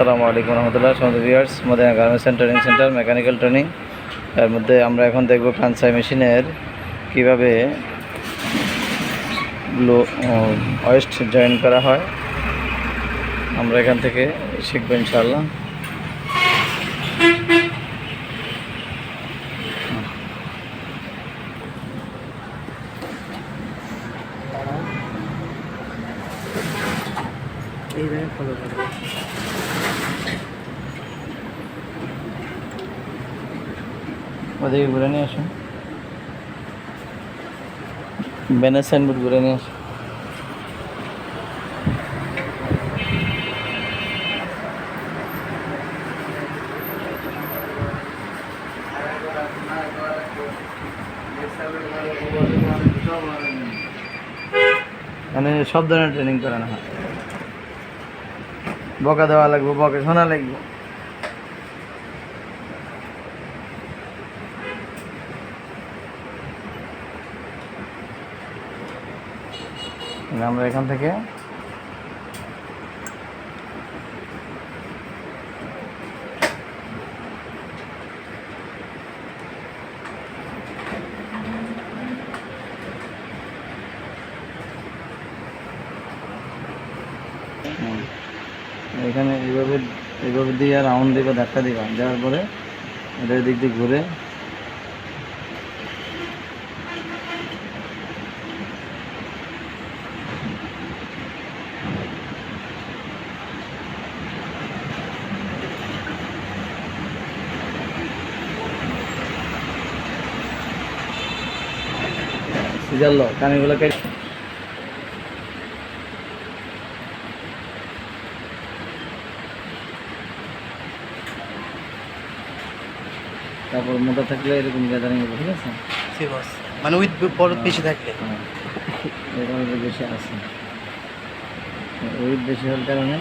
আসসালামু আলাইকুম রহমতুল্লাহ সমস্ত viewers Madina garments training centre mechanical training এর মধ্যে আমরা এখন দেখব কানসাই মেশিনের কীভাবে লো ওয়েস্ট জয়েন করা হয়। আমরা এখান থেকে শিখব ইনশাআল্লাহ। এইভাবে ফলো করবে ওদিকে ঘুরে নিয়ে আসুন। ব্যানার সাইনবোর্ড ঘুরে নিয়ে আসুন। মানে সব ধরনের ট্রেনিং করানো হয়। বকা দেওয়া লাগবে, বকা শোনা লাগবে। আমরা এখান থেকে এখানে এইভাবে এইভাবে দিয়ে রাউন্ড দিবা ধাক্কা দিবা। দেওয়ার পরে এটা দিক দিয়ে ঘুরে সিজারলো কানিগুলো কেটে তারপর মোটা থাকলে এরকম গ্যাদারিং হবে ঠিক আছে? মানে উইথ বড় বেশি থাকলে। হ্যাঁ। এরকম বেশি আছে। উইথ বেশি হওয়ার কারণে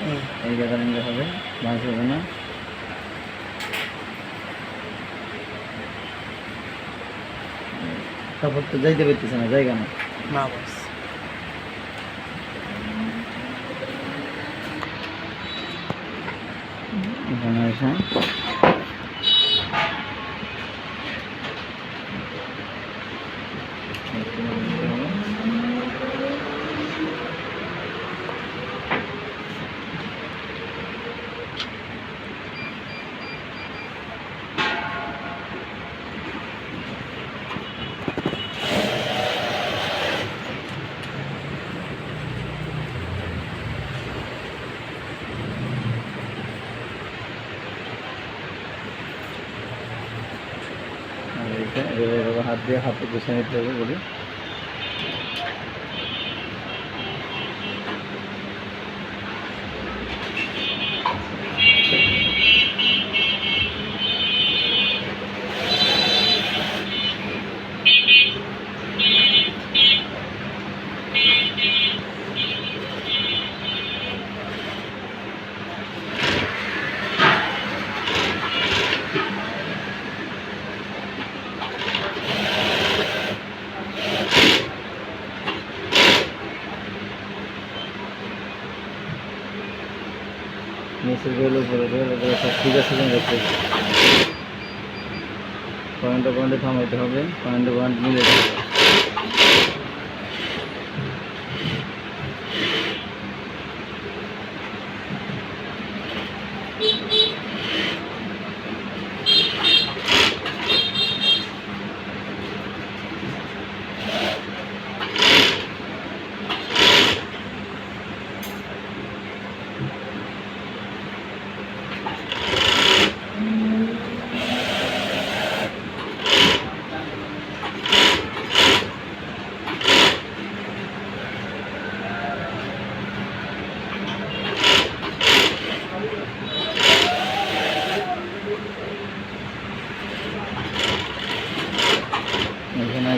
এই গ্যাদারিংটা হবে মাছ হবে না। তারপর তো যাইতে পারতেছে না জায়গা না না বস। এখানে এসে আর এইটা এভাবে হাত দিয়ে হাতে গুছিয়ে নিতে হবে বলি। নিচে গেলে উপরে সব ঠিক আছে দেখতে। পয়েন্টে পয়েন্টে থামাইতে হবে পয়েন্টে পয়েন্ট মিলে হবে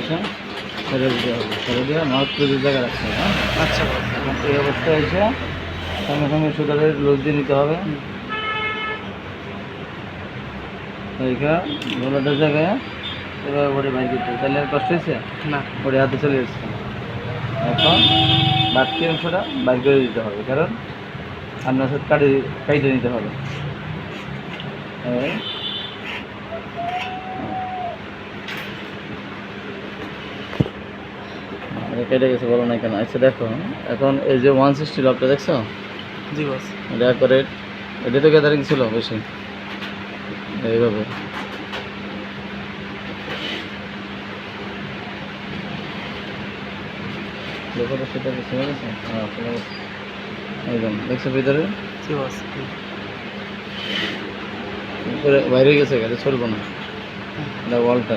এসে ছেড়ে দিতে হবে ছেড়ে দিয়ে মাউথ পুরো জায়গায় রাখতে হবে হ্যাঁ? আচ্ছা এখন এই অবস্থায় এসে সঙ্গে সঙ্গে সুতারের লোক দিয়ে নিতে হবে। এইখানে গোলাটার জায়গায় এভাবে বডি বাইর করতে তাহলে আর কষ্ট হয়েছে? না। বডি হাতে চলে এসছে। এখন বাকি অংশটা বাইর করে দিতে হবে কারণ আপনার সাথে কাটে কাইটে নিতে হবে হ্যাঁ এটা কেটে গেছে বলো না কেন? আচ্ছা দেখো এখন এই যে ওয়ান সিক্সটি লকটা দেখছ? জি বস এটা করে এটা তো গ্যাদারিং ছিল বেশি। এইভাবে। দেখো তো সেটা কি শুনে গেছে? হ্যাঁ গেছে। একদম দেখছ ভিতরে? জি বস বাইরে গেছে এটা চলবো না। এটা ওয়ালটা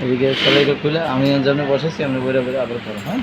এদিকে সবাইকে খুলে আমি যেমন বসেছি আমি বইটা বইটা আবার করো হ্যাঁ?